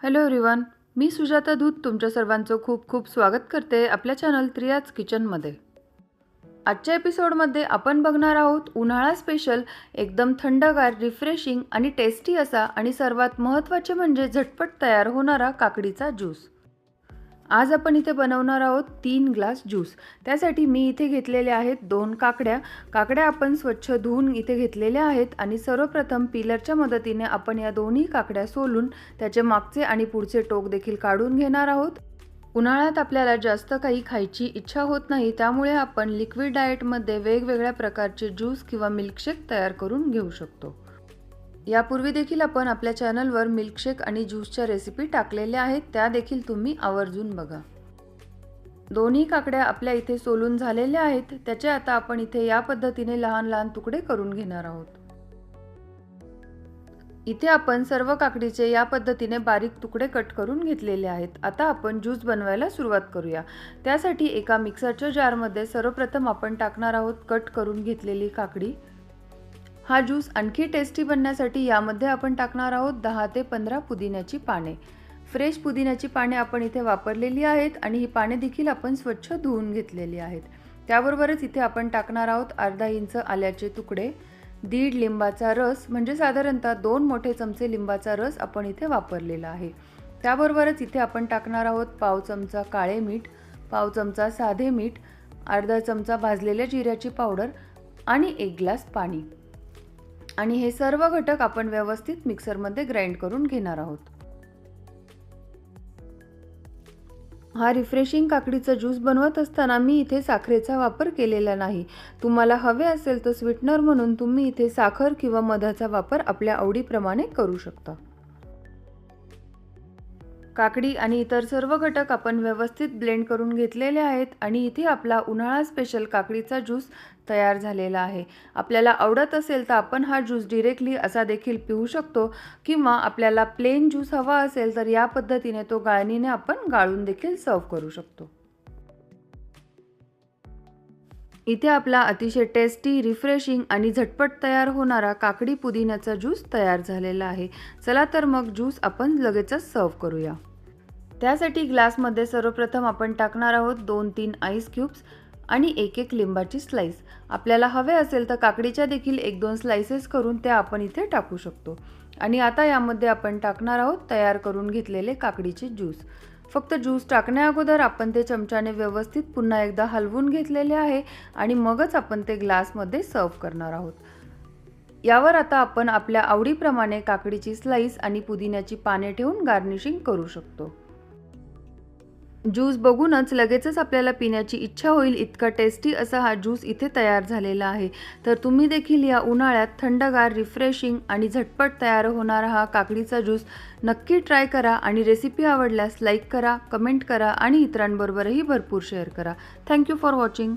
Hello everyone मी सुजाता दूत तुमच्या सर्वांचं खूप खूप स्वागत करते आपल्या चॅनल त्रियाज किचनमध्ये आजच्या एपिसोडमध्ये आपण बघणार आहोत उन्हाळा स्पेशल एकदम थंडगार रिफ्रेशिंग आणि टेस्टी असा आणि सर्वात महत्त्वाचे म्हणजे झटपट तयार होणारा काकडीचा ज्यूस आज आपण इथे बनवणार आहोत तीन ग्लास ज्यूस. त्यासाठी मी इथे घेतलेले आहेत दोन काकड्या. काकड्या आपण स्वच्छ धुवून इथे घेतलेल्या आहेत आणि सर्वप्रथम पिलरच्या मदतीने आपण या दोन्ही काकड्या सोलून त्याचे मागचे आणि पुढचे टोक देखील काढून घेणार आहोत. उन्हाळ्यात आपल्याला जास्त काही खायची इच्छा होत नाही त्यामुळे आपण लिक्विड डाएटमध्ये वेगवेगळ्या प्रकारचे ज्यूस किंवा मिल्कशेक तयार करून घेऊ शकतो. यापूर्वी देखील आपण आपल्या चॅनलवर मिल्कशेक आणि ज्यूसच्या रेसिपी टाकलेल्या आहेत त्या देखील तुम्ही आवर्जून बघा. दोन्ही काकड्या आपल्या इथे सोलून झालेल्या आहेत त्याचे आता आपण इथे या पद्धतीने लहान लहान तुकडे करून घेणार आहोत. इथे आपण सर्व काकडीचे या पद्धतीने बारीक तुकडे कट करून घेतलेले आहेत. आता आपण ज्यूस बनवायला सुरुवात करूया. त्यासाठी एका मिक्सरच्या जारमध्ये सर्वप्रथम आपण टाकणार आहोत कट करून घेतलेली काकडी. हा ज्यूस आणखी टेस्टी बनण्यासाठी यामध्ये आपण टाकणार आहोत दहा ते पंधरा पुदिन्याची पाने. फ्रेश पुदिन्याची पाने आपण इथे वापरलेली आहेत आणि ही पाने देखील आपण स्वच्छ धुवून घेतलेली आहेत. त्याबरोबरच इथे आपण टाकणार आहोत अर्धा इंच आल्याचे तुकडे दीड लिंबाचा रस म्हणजे साधारणतः दोन मोठे चमचे लिंबाचा रस आपण इथे वापरलेला आहे. त्याबरोबरच इथे आपण टाकणार आहोत पाव चमचा काळे मीठ पाव चमचा साधे मीठ अर्धा चमचा भाजलेल्या जिऱ्याची पावडर आणि एक ग्लास पाणी. आणि हे सर्व घटक आपण व्यवस्थित मिक्सरमध्ये ग्राइंड करून घेणार आहोत. हा रिफ्रेशिंग काकडीचा ज्यूस बनवत असताना मी इथे साखरेचा वापर केलेला नाही. तुम्हाला हवे असेल तर स्वीटनर म्हणून तुम्ही इथे साखर किंवा मधाचा वापर आपल्या आवडीप्रमाणे करू शकता. काकडी आणि इतर सर्व घटक आपण व्यवस्थित ब्लेंड करून घेतलेले आहेत आणि इथे आपला उन्हाळा स्पेशल काकडीचा ज्यूस तयार झालेला आहे. आपल्याला आवडत असेल तर आपण हा ज्यूस डिरेक्टली असा देखील पिऊ शकतो किंवा आपल्याला प्लेन ज्यूस हवा असेल तर या पद्धतीने तो गाळणीने आपण गाळून देखील सर्व करू शकतो. इथे आपला अतिशय टेस्टी रिफ्रेशिंग आणि झटपट तयार होणारा काकडी पुदिन्याचा ज्यूस तयार झालेला आहे. चला तर मग ज्यूस आपण लगेचच सर्व करूया. त्यासाठी ग्लासमध्ये सर्वप्रथम आपण टाकणार आहोत दोन तीन आईस क्यूब्स आणि एक एक लिंबाची स्लाईस आपल्याला हवे असेल तर काकडीच्या देखील एक दोन स्लाइसेस करून त्या आपण इथे टाकू शकतो. आणि आता यामध्ये आपण टाकणार आहोत तयार करून घेतलेले काकडीचे ज्यूस फक्त ज्यूस टाकण्या अगोदर आपण ते चमच्याने व्यवस्थित पुन्हा एकदा हलवून घेतलेले आहे आणि मगच आपण ते ग्लासमध्ये सर्व करणार आहोत. यावर आता आपण आपल्या आवडीप्रमाणे काकडीची स्लाईस आणि पुदिन्याची पाने ठेवून गार्निशिंग करू शकतो. ज्यूस बघूनच लगेचच आपल्याला पिण्याची इच्छा होईल इतका टेस्टी असा हा ज्यूस इथे तयार झालेला आहे. तर तुम्ही देखील या उन्हाळ्यात थंडगार रिफ्रेशिंग आणि झटपट तयार होणारा हा काकडीचा ज्यूस नक्की ट्राय करा आणि रेसिपी आवडल्यास लाईक करा कमेंट करा आणि इतरांबरोबरही भरपूर शेअर करा. Thank you for watching.